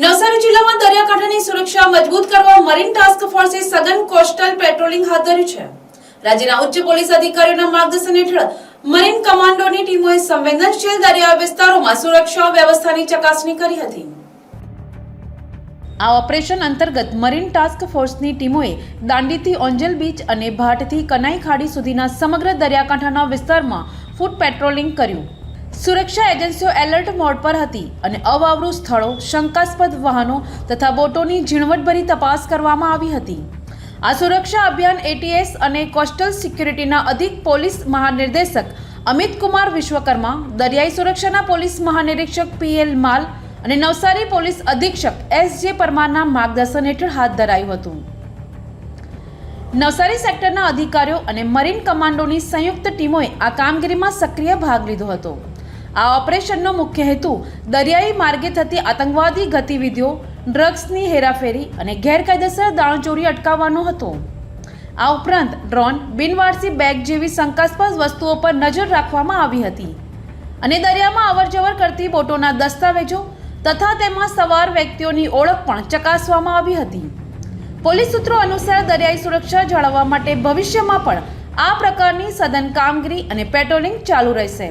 નવસારી જિલ્લામાં દરિયાકાંઠાની સુરક્ષા મજબૂત કરવા મરીન ટાસ્ક ફોર્સે સઘન કોસ્ટલ પેટ્રોલિંગ હાથ ધર્યું છે. રાજ્યના ઉચ્ચ પોલીસ અધિકારીઓના માર્ગદર્શન હેઠળ મરીન કમાન્ડોની ટીમોએ સંવેદનશીલ દરિયા વિસ્તારોમાં સુરક્ષા વ્યવસ્થાની ચકાસણી કરી હતી. આ ઓપરેશન અંતર્ગત મરીન ટાસ્ક ફોર્સની ટીમોએ દાંડીથી ઓંજલ બીચ અને ભાટથી કનાઈ ખાડી સુધીના સમગ્ર દરિયાકાંઠાના વિસ્તારમાં ફૂટ પેટ્રોલિંગ કર્યું. સુરક્ષા એજન્સીઓ એલર્ટ મોડ પર હતી અને અવાવરું સ્થળો, શંકાસ્પદ વાહનો તથા બોટોની ઝીણવટભરી તપાસ કરવામાં આવી હતી. આ સુરક્ષા અભિયાન એટીએસ અને કોસ્ટલ સિક્યુરિટીના અધિક પોલીસ મહાનિર્દેશક અમિત કુમાર વિશ્વકર્મા, દરિયાઈ સુરક્ષાના પોલીસ મહાનિરીક્ષક પીએલ માલ અને નવસારી પોલીસ અધિક્ષક એસ જે પરમારના માર્ગદર્શન હેઠળ હાથ ધરાયું હતું. નવસારી સેક્ટરના અધિકારીઓ અને મરીન કમાન્ડોની સંયુક્ત ટીમોએ આ કામગીરીમાં સક્રિય ભાગ લીધો હતો. આ ઓપરેશનનો મુખ્ય હેતુ દરિયાઈ માર્ગે થતી આતંકવાદી ગતિવિધિઓ, ડ્રગ્સની હેરાફેરી અને ગેરકાયદેસર દાણચોરી અટકાવવાનો હતો. આ ઉપરાંત ડ્રોન, બિનવારસી બેગ જેવી શંકાસ્પદ વસ્તુઓ પર નજર રાખવામાં આવી હતી. અને દરિયામાં અવરજવર કરતી બોટોના દસ્તાવેજો તથા તેમાં સવાર વ્યક્તિઓની ઓળખ પણ ચકાસવામાં આવી હતી. પોલીસ સૂત્રો અનુસાર દરિયાઈ સુરક્ષા જાળવવા માટે ભવિષ્યમાં પણ આ પ્રકારની સઘન કામગીરી અને પેટ્રોલિંગ ચાલુ રહેશે.